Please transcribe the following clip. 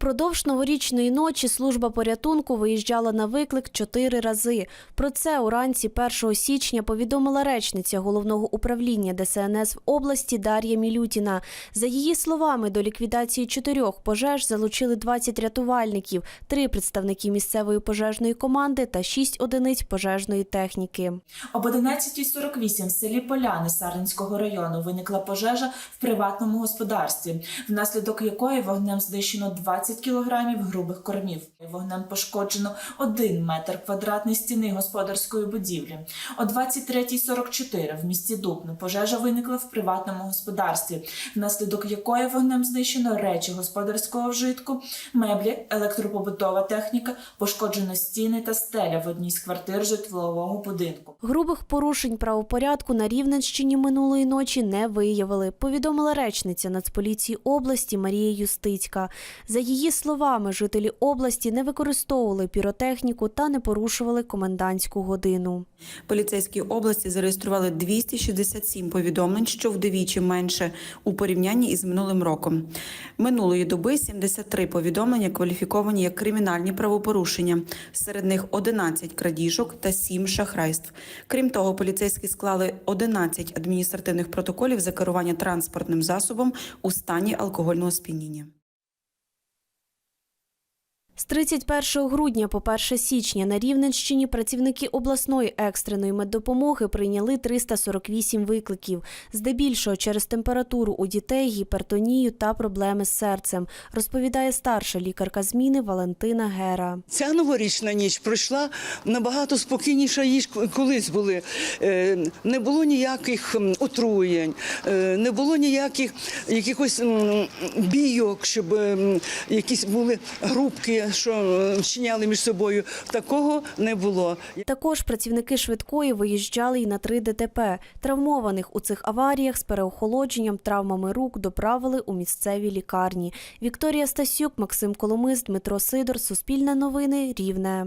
Впродовж новорічної ночі служба порятунку виїжджала на виклик чотири рази. Про це уранці 1 січня повідомила речниця головного управління ДСНС в області Дар'я Мілютіна. За її словами, до ліквідації чотирьох пожеж залучили 20 рятувальників, три представники місцевої пожежної команди та шість одиниць пожежної техніки. Об 11.48 в селі Поляни Сарненського району виникла пожежа в приватному господарстві, внаслідок якої вогнем знищено 20 кілограмів грубих кормів. Вогнем пошкоджено 1 метр квадратний стіни господарської будівлі. О 23.44 в місті Дубно пожежа виникла в приватному господарстві, внаслідок якої вогнем знищено речі господарського вжитку, меблі, електропобутова техніка, пошкоджено стіни та стеля в одній з квартир житлового будинку. Грубих порушень правопорядку на Рівненщині минулої ночі не виявили, повідомила речниця Нацполіції області Марія Юстицька. За її словами, жителі області не використовували піротехніку та не порушували комендантську годину. Поліцейські області зареєстрували 267 повідомлень, що вдвічі менше у порівнянні із минулим роком. Минулої доби 73 повідомлення кваліфіковані як кримінальні правопорушення. Серед них 11 крадіжок та 7 шахрайств. Крім того, поліцейські склали 11 адміністративних протоколів за керування транспортним засобом у стані алкогольного сп'яніння. З 31 грудня по 1 січня на Рівненщині працівники обласної екстреної меддопомоги прийняли 348 викликів, здебільшого через температуру у дітей, гіпертонію та проблеми з серцем, розповідає старша лікарка зміни Валентина Гера. Ця новорічна ніч пройшла набагато спокійніше, ніж колись були. Е, Не було ніяких отруєнь, е, не було ніяких якихось бійок, щоб якісь були групки, що вчиняли між собою. Такого не було. Також працівники швидкої виїжджали й на три ДТП. Травмованих у цих аваріях з переохолодженням, травмами рук доправили у місцеві лікарні. Вікторія Стасюк, Максим Коломис, Дмитро Сидор, Суспільне новини, Рівне.